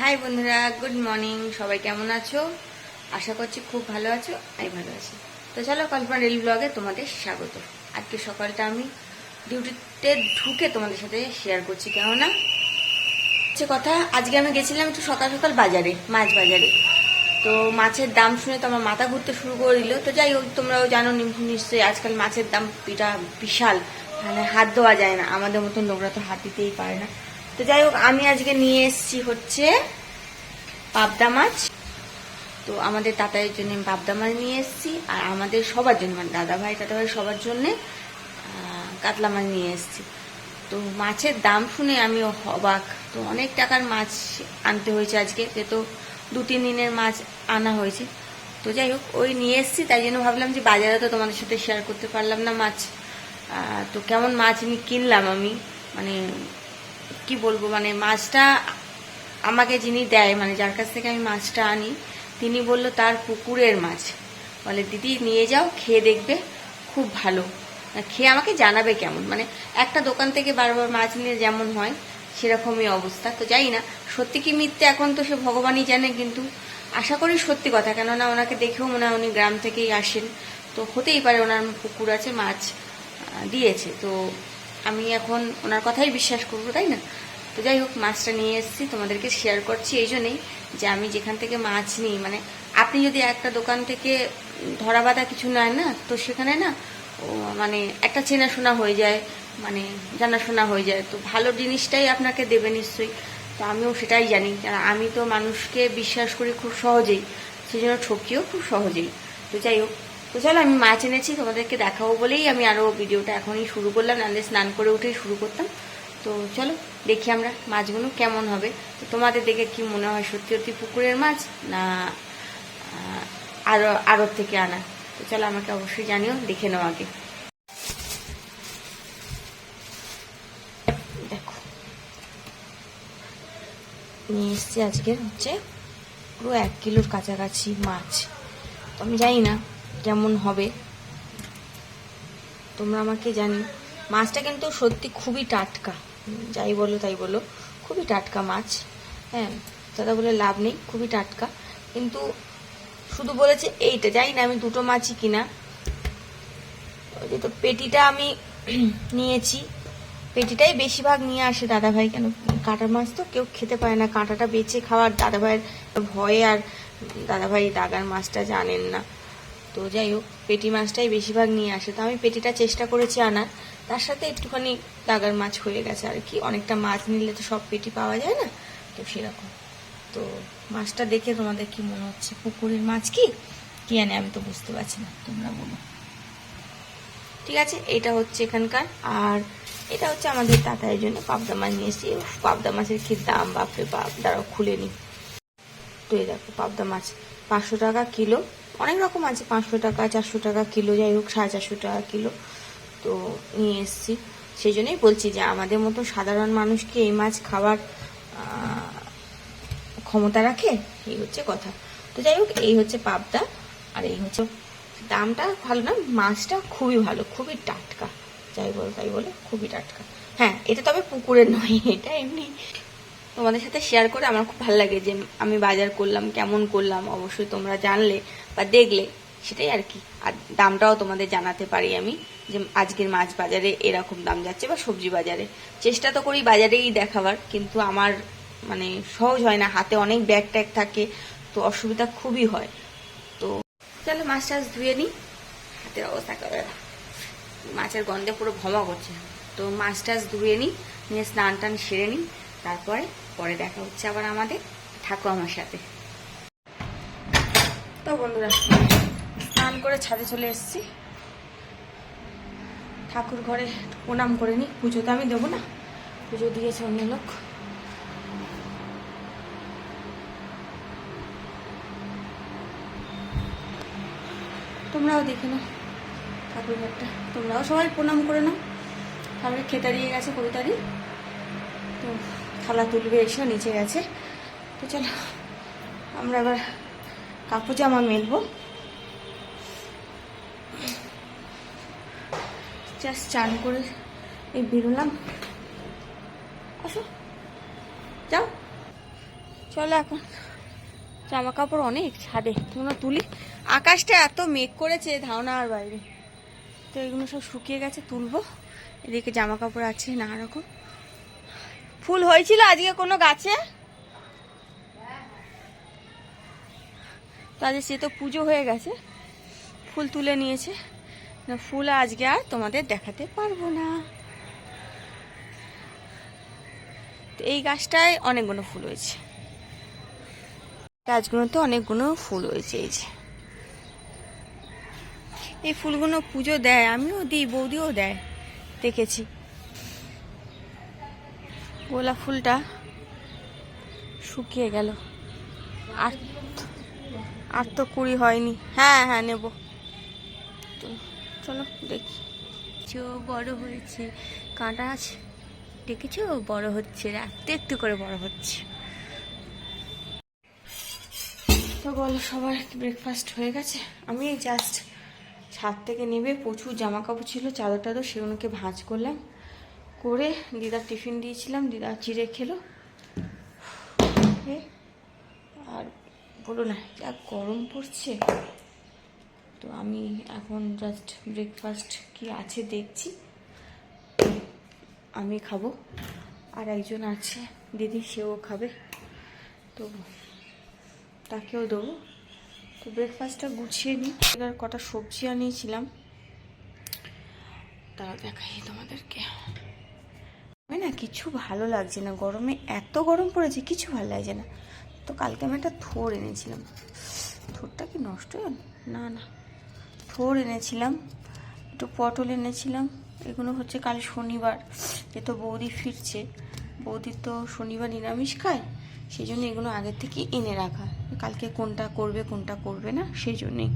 High বন্ধুরা, good morning. সবাই কেমন আছো? আশা করছি খুব ভালো আছো, আমি ভালো আছি। তো চলো কল্পনা রেল ব্লগে তোমাদের স্বাগত। আজকে সকালটা আমি ডিউটিতে ঢুকে তোমাদের সাথে শেয়ার করছি, কেননা হচ্ছে কথা, আজকে আমি গেছিলাম একটু সকাল সকাল বাজারে, মাছ বাজারে। তো মাছের দাম শুনে তো আমার মাথা ঘুরতে শুরু করে দিল। তো যাই হোক, তোমরাও জানো নিশ্চয়ই আজকাল মাছের দাম বিটা বিশাল। মানে হাত দেওয়া যায় না, আমাদের মতন লোকরা তো হাত দিতেই পারে না। তো যাই হোক, আমি আজকে নিয়ে এসেছি হচ্ছে পাবদা মাছ। তো আমাদের তাতাইয়ের জন্য পাবদা মাছ নিয়ে এসেছি, আর আমাদের সবার জন্য মানে দাদা ভাই দাদা ভাই সবার জন্যে কাতলা মাছ নিয়ে এসেছি। তো মাছের দাম শুনে আমি অবাক। তো অনেক টাকার মাছ আনতে হয়েছে আজকে যে তো দু, তিন দিনের মাছ আনা হয়েছে। তো যাই হোক, ওই নিয়ে এসেছি, তাই জন্য ভাবলাম যে বাজারে তো তোমাদের সাথে শেয়ার করতে পারলাম না মাছ। তো কেমন মাছ আমি কিনলাম আমি মানে কি বলব মানে মাছটা আমাকে যিনি দেয় মানে যার কাছ থেকে আমি মাছটা আনি, তিনি বলল তার পুকুরের মাছ। বলে, দিদি, নিয়ে যাও, খেয়ে দেখবে, খুব ভালো। খেয়ে আমাকে জানাবে কেমন? মানে একটা দোকান থেকে বারবার মাছ নিয়ে যেমন হয়, সেরকমই অবস্থা। তো যাই না, সত্যি কি মিথ্যে? এখন তো সে ভগবানই জানে কিন্তু, আশা করি সত্যি কথা। কেননা ওনাকে দেখেও মনে হয় উনি গ্রাম থেকেই আসেন। তো হতেই পারে ওনার পুকুর আছে, মাছ দিয়েছে। তো আমি এখন ওনার কথাই বিশ্বাস করব, তাই না? তো যাই হোক, মাছটা নিয়ে এসেছি, তোমাদেরকে শেয়ার করছি এই জন্যেই যে আমি যেখান থেকে মাছ নিই মানে আপনি যদি একটা দোকান থেকে ধরা বাঁধা কিছু নেন না, তো সেখানে না মানে একটা চেনাশোনা হয়ে যায় মানে জানাশোনা হয়ে যায়। তো ভালো জিনিসটাই আপনাকে দেবে নিশ্চয়ই। তো আমিও সেটাই জানি, কারণ আমি তো মানুষকে বিশ্বাস করি খুব সহজেই সেই জন্য ঠকিও খুব সহজেই। তো যাই হোক তো চলো, আমি মাছ এনেছি, তোমাদেরকে দেখাবো বলেই আমি আরও ভিডিওটা এখনই শুরু করলাম, নাহলে স্নান করে উঠেই শুরু করতাম। তো চলো, দেখি আমরা মাছগুলো কেমন হবে। তো তোমাদের দেখে কি মনে হয়, সত্যি সত্যি পুকুরের মাছ না আরও আড়ত থেকে আনা? তো চলো, আমাকে অবশ্যই জানিও, দেখে নাও আগে। দেখো। নিয়ে এসছি আজকে হচ্ছে পুরো এক কিলোর কাছাকাছি মাছ। তো আমি জানি না কেমন হবে? তোমরা আমাকে জানি। মাছটা কিন্তু সত্যি খুবই টাটকা। যাই বলো, তাই বলো। খুবই টাটকা মাছ। হ্যাঁ দাদা বলে লাভ নেই, খুবই টাটকা। কিন্তু শুধু বলেছে এইটা। জানি না আমি দুটো মাছই কিনা। তো পেটিটা আমি নিয়েছি। পেটিটাই বেশিরভাগ নিয়ে আসে দাদা ভাই কেন? কাঁটা মাছ তো কেউ খেতে পারে না। কাঁটাটা বেছে খাওয়ার দাদা ভাইয়ের ভয়ে আর দাদা ভাই দাগার মাছটা জানেন না। তো যাই হোক, পেটি মাছটাই বেশিরভাগ নিয়ে আসে। তো আমি পেটিটা চেষ্টা করেছি আনার। তার সাথে একটুখানি দাগার মাছ হয়ে গেছে আর কি। অনেকটা মাছ নিলে তো সব পেটি পাওয়া যায় না? তো সেরকম। তো মাছটা দেখে তোমাদের কি মনে হচ্ছে? পুকুরের মাছ কি? কি আনে আমি তো বুঝতে পারছি না। তোমরা বলো। ঠিক আছে, এটা হচ্ছে এখানকার। আর এটা হচ্ছে আমাদের তাতায়ের জন্য পাবদা মাছ নিয়ে এসেছি। পাবদা মাছের কি দাম? বাপরে বাপ। দাঁড়াও, খুলে নি। তো এই দেখো, পাবদা মাছ পাঁচশো টাকা কিলো। অনেক রকম আছে, পাঁচশো টাকা, চারশো টাকা কিলো, যাই হোক, সাড়ে চারশো টাকা কিলো। তো নিয়ে এসছি। সেই জন্যই বলছি যে আমাদের মতো সাধারণ মানুষকে এই মাছ খাওয়ার ক্ষমতা রাখে, এই হচ্ছে কথা। তো যাই হোক, এই হচ্ছে পাবদা, আর এই হচ্ছে দামটা ভালো না, মাছটা খুবই ভালো, খুবই টাটকা। যাই বলো, তাই বলে, খুবই টাটকা। হ্যাঁ এটা তবে পুকুরের নয়, এটা এমনি। তোমাদের সাথে শেয়ার করে আমার খুব ভালো লাগে যে আমি বাজার করলাম, কেমন করলাম, অবশ্যই তোমরা জানলে। বা দেখলে, সেটাই আর কি। আর দামটাও তোমাদের জানাতে পারি আমি, যে আজকের মাছ বাজারে এরকম দাম যাচ্ছে বা সবজি বাজারে। চেষ্টা তো করি বাজারেই দেখাবার, কিন্তু আমার মানে সহজ হয় না, হাতে অনেক ব্যাগ ট্যাগ থাকে, তো অসুবিধা খুবই হয়। তো চলো মাছ টাছ ধুয়ে নিই, হাতের অবস্থা করে মাছের গন্ধে পুরো ভমা করছে। তো মাছ টাছ ধুয়ে নিই, নিয়ে স্নান টান সেরে নিই, তারপরে পরে দেখা হচ্ছে আবার আমাদের থাকো আমার সাথে। তো বন্ধুরা, স্নান করে ছাদে চলে এসেছি। ঠাকুর ঘরে প্রণাম করে নিই পুজো তো আমি দেবো না, পুজো দিয়েছে অন্য লোক। তোমরাও দেখে নাও ঠাকুর ঘরটা। তোমরাও সবাই প্রণাম করে নাও। তাহলে খেতে দিয়ে গেছে কবিতারি। তো থালা তুলবে, এসে, নিচে গেছে। তো চলো, আমরা আবার কাপড় জামা মেলবো জাস্ট চান করে এই বেরোলাম। আসো। যাও। চলো এখন। জামা কাপড় অনেক ছাদে। তোমরা তুলি। আকাশটা এত মেঘ করেছে ধারণা আর বাইরে। তো এগুলো সব শুকিয়ে গেছে, তুলবো। এদিকে জামা কাপড় আছে নানা রকম ফুল হয়েছিল আজকে কোনো গাছে? তো সে তো পুজো হয়ে গেছে। ফুল তুলে নিয়েছে। না, ফুল আজকে আর তোমাদের দেখাতে পারব না। তো এই গাছটায় অনেকগুলো ফুল হয়েছে। গাছগুলোতে অনেকগুলো ফুল হয়েছে, এই যে। এই ফুলগুলো পুজো দেয়, আমিও দিই, বৌদিও দেয়। দেখেছি। গোলাপ ফুলটা শুকিয়ে গেল। আর আর তো কুড়ি হয়নি। হ্যাঁ হ্যাঁ নেব। তো চলো দেখি। চো বড় হয়েছে। কাঁটা আছে? দেখেছ? বড় হচ্ছে। একটু একটু করে বড় হচ্ছে। তো বলো সবার ব্রেকফাস্ট হয়ে গেছে। আমি জাস্ট ছাদ থেকে নেবে প্রচুর জামা কাপড় ছিল চাদর টাদর সেগুলোকে ভাঁজ করলাম। করে দিদার টিফিন দিয়েছিলাম। দিদা চিড়ে খেলো এ, আর বলো না যা গরম পড়ছে? তো আমি এখন জাস্ট ব্রেকফাস্ট কি আছে দেখছি। আমি খাব, আর একজন আছে, দিদি সেও খাবে। তো তাকেও দেবো। তো ব্রেকফাস্টটা গুছিয়ে নিই। এবার কটা সবজি আনিয়েছিলাম। তারা দেখাই তোমাদেরকে। না কিছু ভালো লাগছে না। গরমে এত গরম পড়েছে, কিছু ভালো লাগছে না। তো কালকে আমি একটা থোর এনেছিলাম। থোরটা কি নষ্ট না না। থোর এনেছিলাম, একটু পটল এনেছিলাম, এগুলো হচ্ছে কাল শনিবার। যে তো বৌদি ফিরছে। বৌদি তো শনিবার নিরামিষ খায় সেই জন্য এগুলো আগের থেকে এনে রাখা। কালকে কোনটা করবে কোনটা করবে না সেই জন্যেই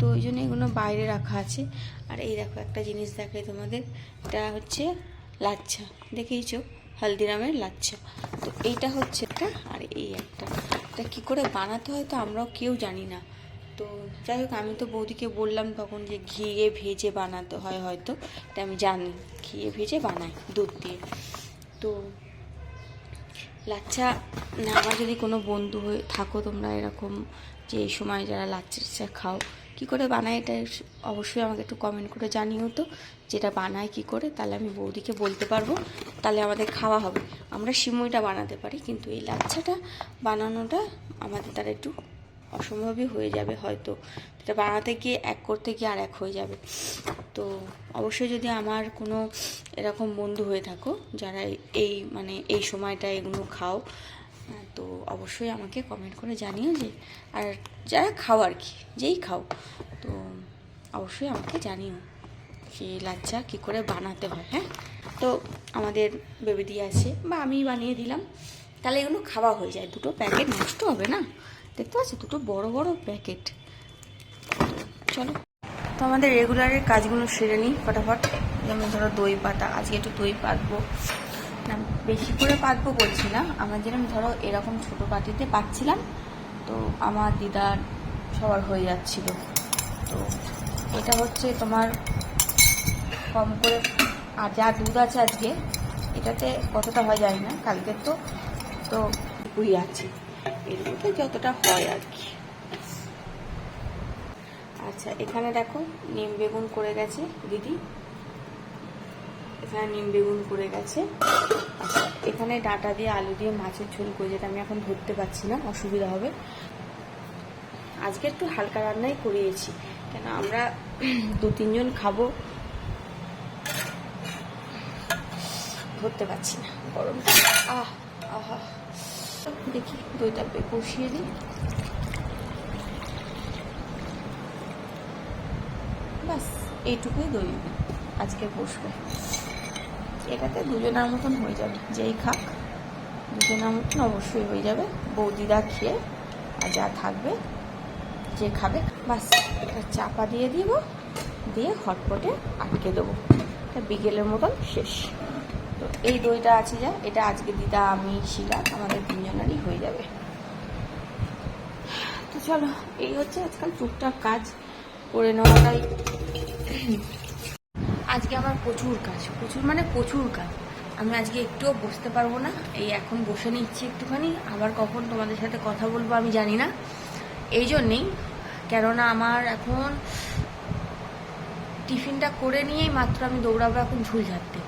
তো ওই জন্য এগুলো বাইরে রাখা আছে। আর এই দেখো, একটা জিনিস দেখাই তোমাদের। এটা হচ্ছে লাচ্ছা। দেখেইছো? হলদিরামের লাচ্ছা। তো এইটা হচ্ছে একটা আর এই একটা। এটা কী করে বানাতে হয় তো আমরাও কেউ জানি না। তো যাই হোক, আমি তো বৌদিকে বললাম তখন যে ঘিয়ে ভেজে বানাতে হয় হয়তো। এটা আমি জানি, ঘিয়ে ভেজে বানাই দুধ দিয়ে। তো লাচ্ছা না, আমার যদি কোনো বন্ধু হয়ে থাকো তোমরা এরকম যে এই সময় যারা লাচ্ছা টাচ্ছা খাও কী করে বানায় এটা অবশ্যই আমাকে একটু কমেন্ট করে জানিও তো, যেটা বানায়, কি করে, তাহলে আমি বৌদিকে বলতে পারব, তাহলে আমাদের খাওয়া হবে। আমরা সিমুইটা বানাতে পারি, কিন্তু এই লাচ্ছাটা বানানোটা আমাদের তার একটু অসম্ভবই হয়ে যাবে হয়তো। এটা বানাতে গিয়ে এক করতে গিয়ে আর এক হয়ে যাবে। তো অবশ্যই যদি আমার কোনো এরকম বন্ধু হয়ে থাকো, যারা এই মানে এই সময়টা এগুলো খাও অবশ্যই আমাকে কমেন্ট করে জানিও যে, আর যারা খাও আর কি, যেই খাও। তো অবশ্যই আমাকে জানিও যে লাচ্চা কী করে বানাতে হয় হ্যাঁ? তো আমাদের বেবি দিয়ে আছে, বা আমি বানিয়ে দিলাম। তাহলে এগুলো খাওয়া হয়ে যায়। দুটো প্যাকেট নষ্ট হবে না? দেখতে পাচ্ছি? দুটো বড় বড় প্যাকেট চলো। তো আমাদের রেগুলারের কাজগুলো সেরে নিই, ফটাফট। যেমন ধরো দই পাতা, আজকে একটু দই পাতবো। বেশি করে পাতবো বলছি না। আমার যেরকম ধরো এরকম ছোটো পাতিতে পাচ্ছিলাম, তো আমার দিদার সবার হয়ে যাচ্ছিল। তো এটা হচ্ছে তোমার কম করে, আর যা দুধ আছে আজকে, এটাতে কতটা হয় যায় না কালকে তো তো কুই আছে। এর মধ্যে যতটা হয় আর কি। আচ্ছা এখানে দেখো, নিম বেগুন করে গেছে, দিদি। এখানে নিম বেগুন করে গেছে। এখানে ডাটা দিয়ে, আলু দিয়ে, মাছের ঝোল করে যেটা আমি এখন ধরতে পারছি না, অসুবিধা হবে। আজকে একটু হালকা রান্নাই করিয়েছি। কেন আমরা দু তিনজন খাব, ধরতে পারছি না, গরম। আহ, আহা। দেখি, দইটা কষিয়ে দিই। বাস এইটুকুই দই আজকে বসবে। এটাতে দুজনের মতন হয়ে যাবে। যেই খাক, দুজনের মতন অবশ্যই হয়ে যাবে। বৌদিদা খেয়ে আর যা থাকবে, যে খাবে বাস এটা চাপা দিয়ে দিব, দিয়ে হটপটে আটকে দেবো। এটা বিকেলের মতন শেষ। তো এই দইটা আছে যা, এটা আজকে দিদা, আমি, শিলা, আমাদের তিনজনেরই হয়ে যাবে। তো চলো, এই হচ্ছে আজকাল টুকটাক কাজ। করে নেওয়াটাই আজকে আমার প্রচুর কাজ, প্রচুর মানে প্রচুর কাজ। আমি আজকে একটুও বসতে পারব না, এই এখন বসে নিচ্ছি একটুখানি, আবার কখন তোমাদের সাথে কথা বলব আমি জানি না। এই জন্যেই, কেননা আমার এখন টিফিনটা করে নিয়েই মাত্র আমি দৌড়াবো এখন ঝুল ঝাড়তে।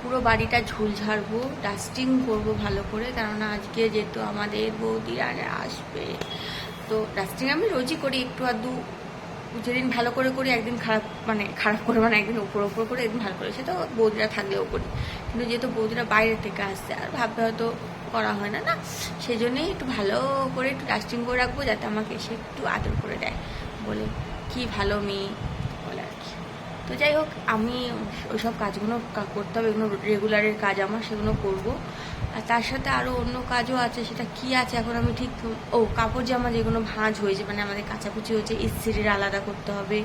পুরো বাড়িটা ঝুল ঝাড়বো, ডাস্টিং করব ভালো করে, কেননা আজকে যেহেতু আমাদের বৌদি বৌদিরা আসবে, তো ডাস্টিং আমি রোজই করি, একটু আধটু যেদিন ভালো করে করি, একদিন খারাপ মানে খারাপ করে মানে একদিন উপর উপর করে, একদিন ভালো করে। সেটা বৌদিরা থাকলেও করি। কিন্তু যেহেতু বৌদিরা বাইরে থেকে আসছে, আর ভাববে হয়তো করা হয় না না? সেই জন্যই একটু ভালো করে একটু ডাস্টিং করে রাখব, যাতে আমাকে এসে একটু আদর করে দেয়। বলে, কি ভালো মেয়ে, বলে আর কি। তো যাই হোক, আমি ওইসব কাজগুলো করতে হবে, এগুলো রেগুলারের কাজ আমার, সেগুলো করব। আর তার সাথে আরও অন্য কাজও আছে, সেটা কি আছে এখন আমি ঠিক ও, কাপড় জামা যেগুলো ভাঁজ হয়েছে মানে আমাদের কাচাকুচি হয়েছে, ইস্ত্রির আলাদা করতে হবে,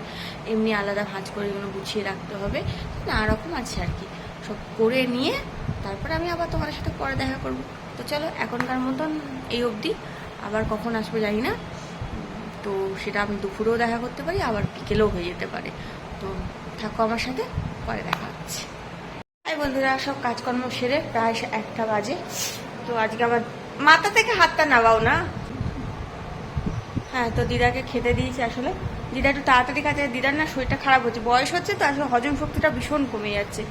এমনি আলাদা ভাঁজ করে এগুলো গুছিয়ে রাখতে হবে নানা রকম আছে আর কি। সব করে নিয়ে তারপরে আমি আবার তোমাদের সাথে পরে দেখা করব। তো চলো, এখনকার মতন এই অবধি। আবার কখন আসব জানি না। তো সেটা আমি দুপুরেও দেখা করতে পারি, আবার বিকেলেও হয়ে যেতে পারে। তো থাকো আমার সাথে, পরে দেখা বন্ধুরা, সব কাজকর্ম সেরে প্রায় একটা বাজে। তো আজকে আমার মাথা থেকে হাতটা নামাও না। হ্যাঁ তো দিদাকে খেতে দিয়েছি আসলে। দিদা একটু তাড়াতাড়ি কাছে দিদার না শরীরটা খারাপ হচ্ছে, বয়স হচ্ছে তো আসলে হজম শক্তিটা ভীষণ কমে যাচ্ছে।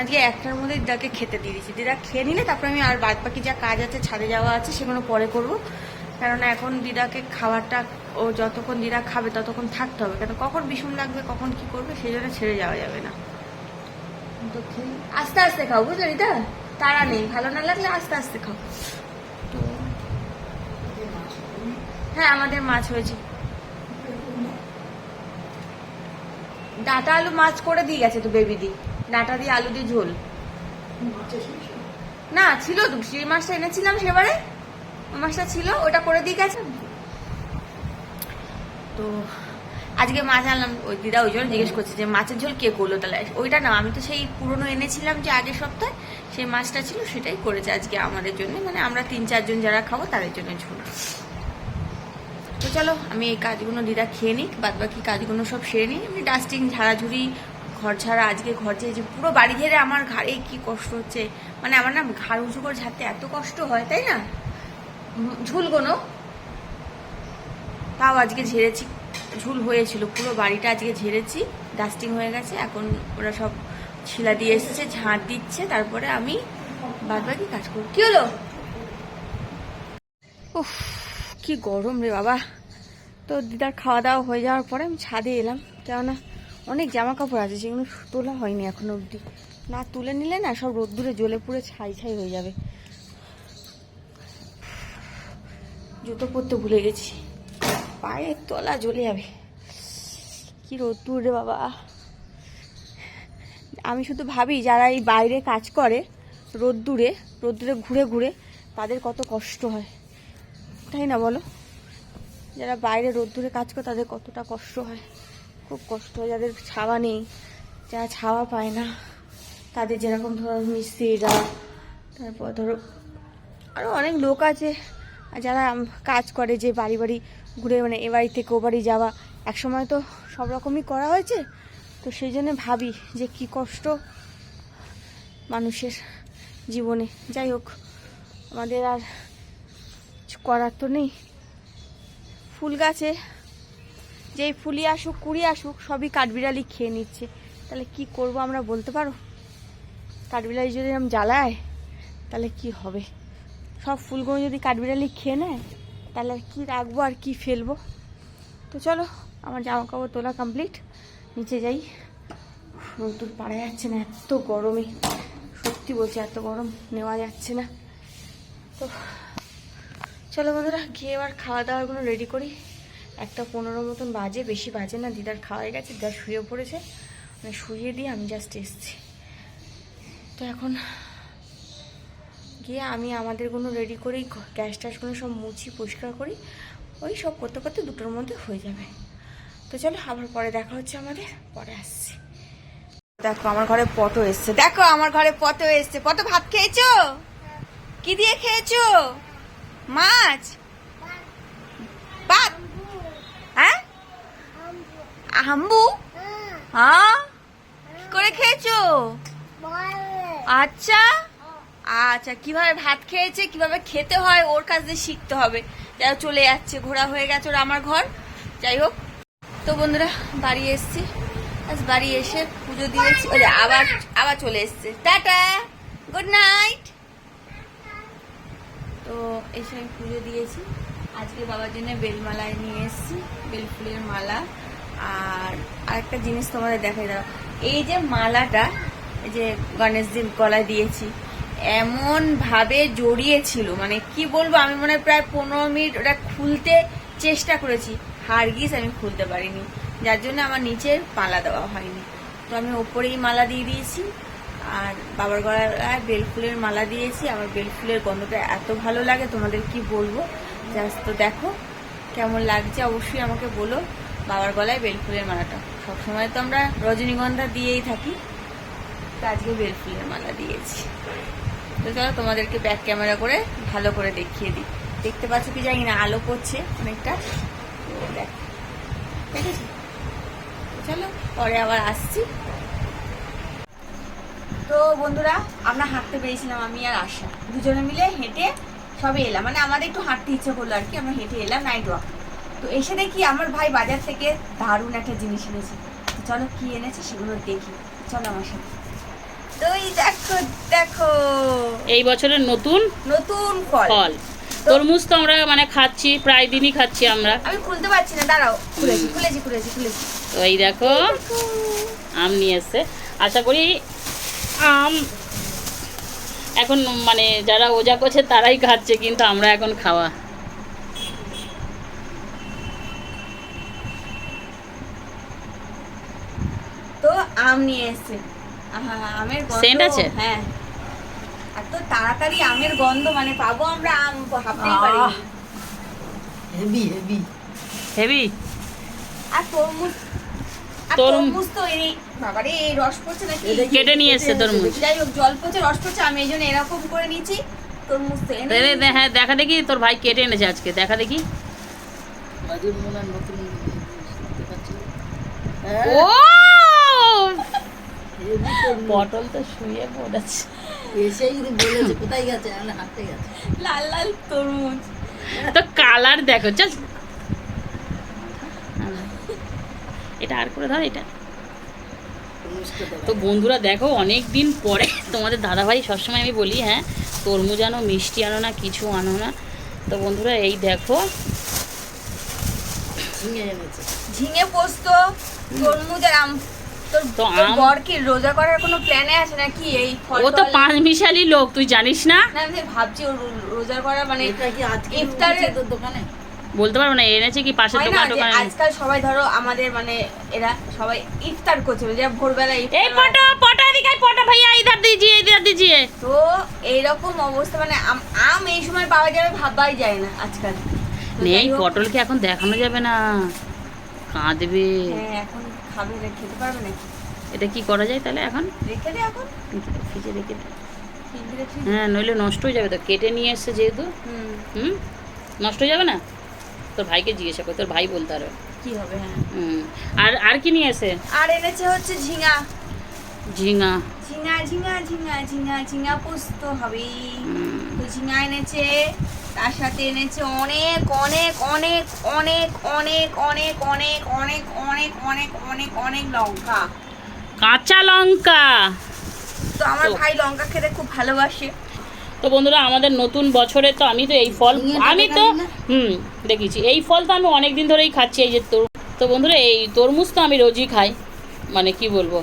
আজকে একটার মধ্যে দিদাকে খেতে দিয়ে দিয়েছি। দিদা খেয়ে নিলে তারপরে আমি আর বাদ বাকি যা কাজ আছে, ছাদে যাওয়া আছে, সেগুলো পরে করব। কেননা এখন দিদাকে খাবারটা ও যতক্ষণ দিদা খাবে ততক্ষণ থাকতে হবে। কেন কখন বিষম লাগবে, কখন কি করবে, সেই জন্য ছেড়ে যাওয়া যাবে না। তো খেয়ে- আস্তে আস্তে খাও বুঝলে দিদা তারা নেই ভালো না লাগলে আস্তে আস্তে খাও। তো হ্যাঁ আমাদের মাছ হয়েছে। ডাটা আলু মাছ করে দিয়ে গেছে তো বেবি দি। ডাটা দিয়ে আলু দিয়ে ঝোল। না ছিল তো সেই মাছটা এনেছিলাম সেবারে। মাছটা ছিল ওটা করে দিয়ে গেছে। তো আজকে মাছ আনলাম ওই দিদা ওই জন্য জিজ্ঞেস করছে যে মাছের ঝোল কে করল তাহলে? ওইটা না আমি তো সেই পুরনো এনেছিলাম যে আগের সপ্তাহে সেই মাছটা ছিল সেটাই করেছে আজকে আমাদের জন্য। মানে আমরা তিন চারজন যারা খাব তাদের জন্য ঝোল। তো চলো আমি এই কাজগুলো দিদা খেয়ে নিই বাদ বাকি কাজগুলো সব সেরে নিই। এমনি ডাস্টিং ঝাড়াঝুড়ি ঘর ছাড়া আজকে ঘর যে পুরো বাড়ি ঘেরে আমার ঘাড়ে কি কষ্ট হচ্ছে। মানে আমার না ঘাড় উঁচু করে ঝাড়তে এত কষ্ট হয় তাই না? উম, ঝুলগুলো তাও আজকে ঝেড়েছি। ঝুল হয়েছিল, পুরো বাড়িটা আজকে ঝেড়েছি ডাস্টিং হয়ে গেছে, এখন ওরা সব ছিলা দিয়ে এসেছে, ঝাঁট দিচ্ছে, তারপরে আমি বাদ বাকি কাজ করব। কি হলো? উফ, কি গরম রে বাবা। তো দিদার খাওয়া দাওয়া হয়ে যাওয়ার পরে আমি ছাদে এলাম, কেননা অনেক জামা কাপড় আছে, সেগুলো তোলা হয়নি এখনও অবধি। না তুলে নিলে না, সব রোদ্দুরে জ্বলে পুড়ে ছাই ছাই হয়ে যাবে। জুতো পরতে ভুলে গেছি। পায়ের তলা জ্বলে যাবে। কি রোদ্দুর রে বাবা। আমি শুধু ভাবি, যারা এই বাইরে কাজ করে রোদ্দুরে রোদ্দুরে ঘুরে ঘুরে, তাদের কত কষ্ট হয়। তাই না বলো? যারা বাইরে রোদ্দুরে কাজ করে, তাদের কতটা কষ্ট হয়। খুব কষ্ট হয়। যাদের ছাওয়া নেই, যারা ছাওয়া পায় না, তাদের যেরকম ধরো মিস্ত্রিরা, তারপর ধরো আরও অনেক লোক আছে। যারা কাজ করে যে বাড়ি বাড়ি ঘুরে মানে এ বাড়ি থেকে ও বাড়ি যাওয়া। একসময় তো সব রকমই করা হয়েছে। তো সেই জন্য ভাবি যে কি কষ্ট মানুষের জীবনে। যাই হোক, আমাদের আর করার তো নেই। ফুল গাছে যেই ফুলি আসুক, কুড়ি আসুক, সবই কাঠবিড়ালি খেয়ে নিচ্ছে। তাহলে কি করব আমরা বলতে পারো? কাঠবিড়ালি যদি এরকম জ্বালায়, তাহলে কি হবে? সব ফুলগুলো যদি কাঠবিড়ালি খেয়ে নেয় তাহলে কি রাখব আর কি ফেলব? তো চলো, আমার জামা কাপড় তোলা কমপ্লিট নিচে যাই। রোদ্দুর পারা যাচ্ছে না, এত গরমে। সত্যি বলছি, এত গরম নেওয়া যাচ্ছে না। তো চলো বন্ধুরা, গিয়ে এবার খাওয়া দাওয়াগুলো রেডি করি। একটা পনেরো মতন বাজে, বেশি বাজে না, দিদার খাওয়া হয়ে গেছে দিদা শুয়ে পড়েছে। মানে শুয়ে দিয়ে আমি জাস্ট এসছি। তো এখন গিয়ে আমি আমাদেরগুলো রেডি করি গ্যাস ট্যাসগুলো সব মুছি পরিষ্কার করি ওই সব করতে করতে দুটোর মধ্যে হয়ে যাবে। তো চলো আবার পরে দেখা হচ্ছে আমাদের পরে আসছি। দেখো আমার ঘরে পটো এসছে। দেখো আমার ঘরে পটো এসছে। পটো ভাত খেয়েছো? কি দিয়ে খেয়েছো? মাছ? ভাত হ্যাঁ? আম্বু? হ্যাঁ। কি করে খেয়েছো? আচ্ছা। বাচ্চা কীভাবে ভাত খেয়েছে, কীভাবে খেতে হয়, ওর কাছ দিয়ে শিখতে হবে। যাই চলে যাচ্ছে, ঘোরা হয়ে গেছে ওরা আমার ঘর। যাই হোক, তো বন্ধুরা, বাড়ি এসছি। বাড়ি এসে পুজো দিয়েছি। আবার আবার চলে এসছে। টাটা! Good night! তো এসে আমি পুজো দিয়েছি। আজকে বাবার জন্য বেলমালায় নিয়ে এসেছি, বেলফুলের মালা। আর আরেকটা জিনিস তোমাদের দেখাই দাও। এই যে মালাটা, এই যে গণেশজির গলায় দিয়েছি। এমন ভাবে জড়িয়েছিল মানে কি বলব, আমি মনে প্রায় পনেরো মিনিট ওটা খুলতে চেষ্টা করেছি। হারগিস আমি খুলতে পারিনি, যার জন্য আমার নিচের মালা দেওয়া হয়নি। তো আমি ওপরেই মালা দিয়ে দিয়েছি, আর বাবার গলায় বেলফুলের মালা দিয়েছি। আমার বেলফুলের গন্ধটা এত ভালো লাগে, তোমাদের কি বলব? জাস্ট তো দেখো কেমন লাগছে, অবশ্যই আমাকে বলো বাবার গলায় বেলফুলের মালাটা। সবসময় তো আমরা রজনীগন্ধা দিয়েই থাকি, তো আজকে বেলফুলের মালা দিয়েছি। তো চলো তোমাদেরকে ব্যাক ক্যামেরা করে ভালো করে দেখিয়ে দিই। দেখতে পাচ্ছ কি জানি না, আলো পড়ছে অনেকটা। দেখ, দেখেছি? তো চলো, পরে আবার আসছি। তো বন্ধুরা, আমরা হাঁটতে পেরেছিলাম, আমি আর আশা। দুজনে মিলে হেঁটে সবে এলাম। মানে আমাদের একটু হাঁটতে ইচ্ছে করল আর কি, আমরা হেঁটে এলাম নাইট ওয়াক তো এসে দেখি আমার ভাই বাজার থেকে দারুণ একটা জিনিস এনেছে। চলো কি এনেছে সেগুলো দেখি। চলো আমার সাথে। দেখো দেখো। এই বছরের নতুন নতুন ফল। ফল। তরমুজ তো আমরা মানে খাচ্ছি প্রায় দিনই খাচ্ছি আমরা। আমি খুলতে পারছি না দাঁড়াও। খুলেছি খুলেছি খুলেছি খুলেছি। তো এই দেখো। আম নিয়ে এসছে। আশা করি আম এখন মানে যারা ওজা করছে তারাই খাচ্ছে কিন্তু আমরা এখন খাওয়া। তো আম নিয়ে এসছে। আমের গন্ধ। Scent আছে? হ্যাঁ। এত তাড়াতাড়ি আমের গন্ধ মানে পাবো আমরা আম ভাবতেই পারি হেভি হেভি হেভি আর তরমুজ তরমুজ- তো এই বাবারে এই রস পড়ছে নাকি? কেটে নিয়ে এসছে তরমুজ। যাই হোক জল পড়ছে রস পড়ছে আমি এই জন্য এরকম করে নিচ্ছি তরমুজ তো এনে হ্যাঁ দেখা দেখি তোর ভাই কেটে এনেছে আজকে দেখা দেখি। ও। পটল তো শুয়ে পড়েছে। এসেই যদি বলেছে কোথায় গেছে? আমি হাঁটতে গেছে। লাল লাল তরমুজ। তো কালার দেখো চল এটা আর করে ধর এটা। তো বন্ধুরা দেখো অনেক দিন পরে তোমাদের দাদাভাই সবসময় আমি বলি হ্যাঁ তরমুজ আনো মিষ্টি আনো না কিছু আনো না। তো বন্ধুরা এই দেখো। ঝিঙে পোস্ত তরমুজ আর আম। তো বর কি রোজা করার কোনো প্ল্যানে আছে নাকি এই ও তো টল? পাঁচ মিশালি লোক তুই জানিস না? না আমি ভাবছি ও রোজা করা মানে এটা কি আজকে ইফতারে- ইফতারে দোকানে? বলতে পারব না এনেছে কি পাশের দোকান যে আজকাল সবাই ধরো আমাদের মানে এরা সবাই ইফতার করছে যে ভোরবেলা এই পটো পটো এদিকে আয়, পটো ভাইয়া ইধার দিজিয়ে ইধার দিজিয়ে তো এইরকম অবস্থা মানে আম- আম এই সময় পাওয়া যাবে ভাবাই যায় না আজকাল। নেই পটলকে এখন দেখানো যাবে না। কাঁদবে। হ্যাঁ এখন খাবে না খেতে পারবে নাকি? এটা কি করা যায় তাহলে এখন? রেখে দে এখন। ফ্রিজে রেখে দে। হ্যাঁ নইলে নষ্ট হয়ে যাবে তো কেটে নিয়ে এসছে যেহেতু। হুম। হুম? নষ্ট হয়ে যাবে না? তোর ভাইকে জিজ্ঞাসা কর তোর ভাই বলতে পারবে কি হবে হ্যাঁ। আর আর কি নিয়ে এসে? আর এনেছে হচ্ছে ঝিঙা। ঝিঙা। ঝিঙা ঝিঙা ঝিঙা ঝিঙা ঝিঙা পোস্ত হবে তো ঝিঙা এনেছে তার সাথে এনেছে অনেক অনেক অনেক অনেক অনেক অনেক অনেক অনেক অনেক অনেক অনেক অনেক লঙ্কা কাঁচা লঙ্কা তো আমার ভাই লঙ্কা খেতে খুব ভালোবাসে তো বন্ধুরা আমাদের নতুন বছরে তো আমি তো এই ফল আমি তো হুম দেখেছি এই ফল তো আমি অনেক দিন ধরেই খাচ্ছি এই যে তো বন্ধুরা এই তরমুজ তো আমি রোজই খাই মানে কি বলব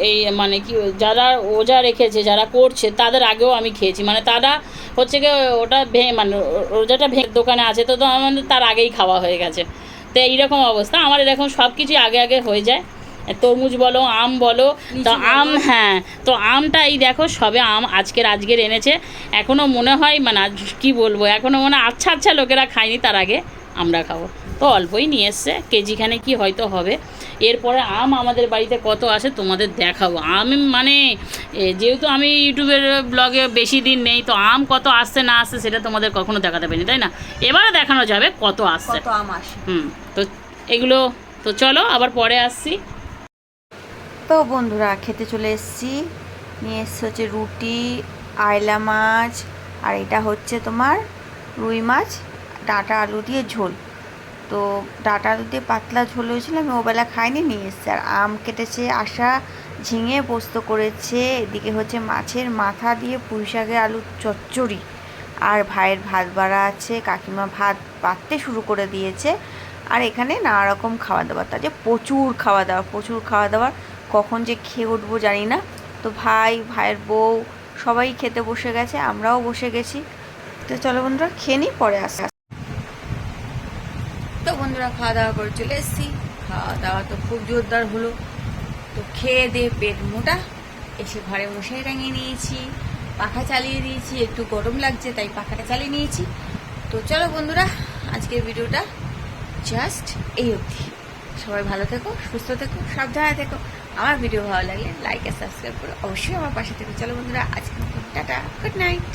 এই মানে কি যারা ওজা রেখেছে যারা করছে তাদের আগেও আমি খেয়েছি। মানে তারা হচ্ছে কি ওটা ভে মানে ও- রোজাটা ভে দোকানে আছে তো তো আমাদের তার আগেই খাওয়া হয়ে গেছে। তো এইরকম অবস্থা। আমার এরকম সব কিছুই আগে আগে হয়ে যায়। তরমুজ বলো আম বলো তো আম হ্যাঁ তো আমটা এই দেখো সবে আম আজকের আজকের এনেছে। এখনও মনে হয় মানে কী বলব এখনও মনে আচ্ছা আচ্ছা লোকেরা খায়নি তার আগে আমরা খাব। তো অল্পই নিয়ে এসছে কেজিখানে কি হয়তো হবে। এরপরে আম আমাদের বাড়িতে কত আসে তোমাদের দেখাবো। আম মানে যেহেতু আমি ইউটিউবের ব্লগে বেশি দিন নেই তো আম কত আসছে না আসছে সেটা তোমাদের কখনো দেখাতে পারিনি তাই না? এবারে দেখানো যাবে কত আসছে। আম আসে। হুম তো এগুলো তো চলো আবার পরে আসছি। তো বন্ধুরা খেতে চলে এসেছি। নিয়ে এসছে হচ্ছে রুটি আয়লা মাছ আর এটা হচ্ছে তোমার রুই মাছ ডাটা আলু দিয়ে ঝোল। তো ডাঁটা দিয়ে পাতলা ঝোল হয়েছিল, আমি ওবেলা খাইনি, নিয়ে এসেছি। আর আম কেটেছে, আশা ঝিঙে পোস্ত করেছে, এদিকে হচ্ছে মাছের মাথা দিয়ে পুঁই শাকের আলুর চচ্চড়ি। আর ভাইয়ের ভাত বাড়া আছে, কাকিমা ভাত বাড়তে শুরু করে দিয়েছে। আর এখানে নানা রকম খাওয়া দাওয়া তার যে প্রচুর খাওয়া দাওয়া প্রচুর খাওয়া দাওয়া কখন যে খেয়ে উঠবো জানি না। তো ভাই, ভাইয়ের বউ সবাই খেতে বসে গেছে, আমরাও বসে গেছি। তো চলো বন্ধুরা, খেয়ে নিই, পরে আসা তো বন্ধুরা, খাওয়া দাওয়া করে চলে এসেছি। খাওয়া দাওয়া তো খুব জোরদার হলো। তো খেয়ে দিয়ে পেট মোটা, এসে ঘরে মশারি টাঙিয়ে নিয়েছি। পাখা চালিয়ে দিয়েছি, একটু গরম লাগছে, তাই পাখাটা চালিয়ে নিয়েছি। তো চলো বন্ধুরা, আজকের ভিডিওটা জাস্ট এই অবধি। সবাই ভালো থেকো, সুস্থ থেকো, সাবধানে থেকো। আমার ভিডিও ভালো লাগলে লাইক আর সাবস্ক্রাইব করো। অবশ্যই আমার পাশে থেকো। চলো বন্ধুরা আজকে টাটা গুড নাইট